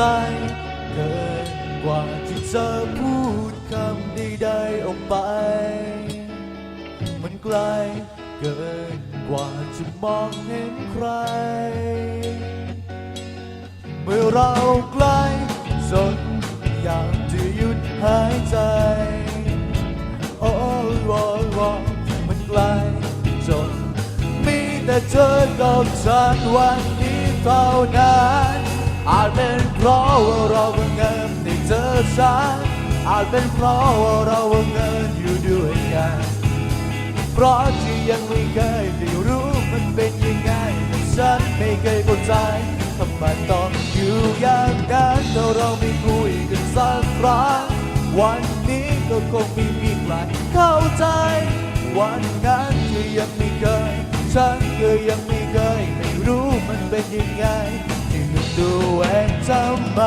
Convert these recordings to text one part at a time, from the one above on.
ลเกินกว่าที่จะพูดคำใดๆออกไป มันไกลเกินกว่าจะมองเห็นใคร เมื่อเราใกล้จนอยากจะหยุดหายใจ โอ้ยโอ้ยโอ้ยมันไกลจนมีแต่เธอกับฉันวันนี้เท่านั้น อาจเป็นเพราะว่าเราบังเอิญได้เจอฉันอาจเป็นเพราะว่าเราบังเอิญอยู่ด้วยกันเพราะที่ยังไม่เคยได้รู้มันเป็นยังไงแต่ฉันไม่เคยเข้าใจทำไมต้องอยู่อย่างนั้นถ้าเราไม่คุยกันสักครั้งวันนี้ก็คงไม่มีใครเข้าใจ วันนั้นที่ยังไม่เคยฉันก็ยังไม่เคยไม่รู้มันเป็นยังไง ตัวเองทำไม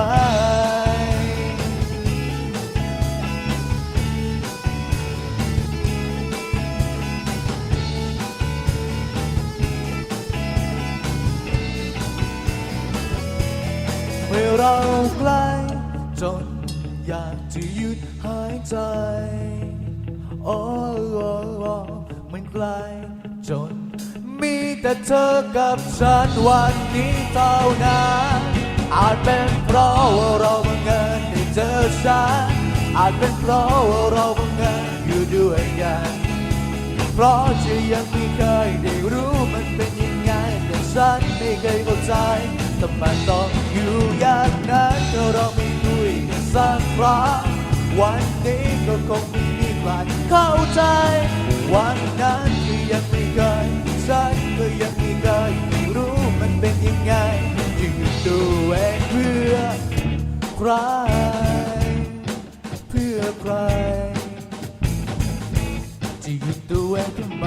เมื่อเราใกล้จนอยากจะหยุดหายใจ โอ้โอ้โอ้มันไกลจน แต่เธอกับฉันวันนี้เท่านั้นอาจเป็นเพราะว่าเราบังเอิญได้เจอฉันอาจเป็นเพราะว่าเราบังเอิญอยู่ด้วยกัน เพราะจะยังไม่เคยได้รู้มันเป็นยังไงแต่ฉันไม่เคยเข้าใจทำไมต้องอยู่อย่างนั้นถ้าเราไม่คุยกันสักครั้งวันนี้ก็คงไม่มีใครเข้าใจ วันนั้น ใครเพื่อใคร จะหยุดตัวเองทำไม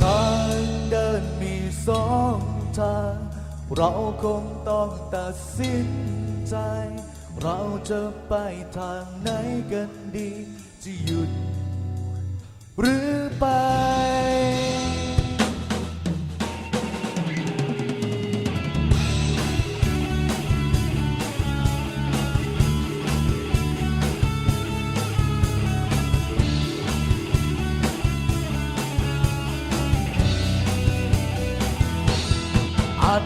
ทางเดินมีสองทาง เราคงต้องตัดสินใจ เราจะไปทางไหนกันดี จะหยุด หรือ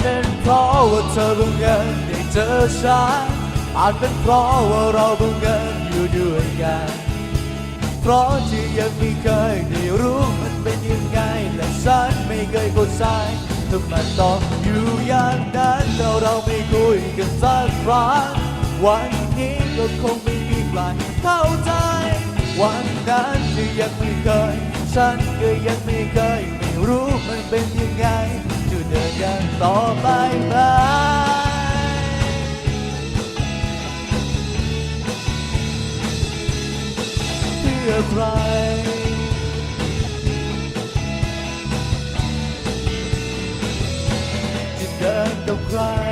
เป็นเพราะว่าเธอบังเอิญได้เจอฉันอาจเป็นเพราะว่าเราบังเอิญอยู่ด้วยกัน เพราะที่ยังไม่เคยได้รู้มันเป็นยังไงและฉันไม่เคยเข้าใจทำไมต้องอยู่อย่างนั้นแล้วเราไม่คุยกันสักครั้งวันนี้ก็คงไม่มีใครเข้าใจ วันนั้นที่ยังไม่เคย ฉันก็ยังไม่เคยไม่รู้ อใครจะเดินกับใคร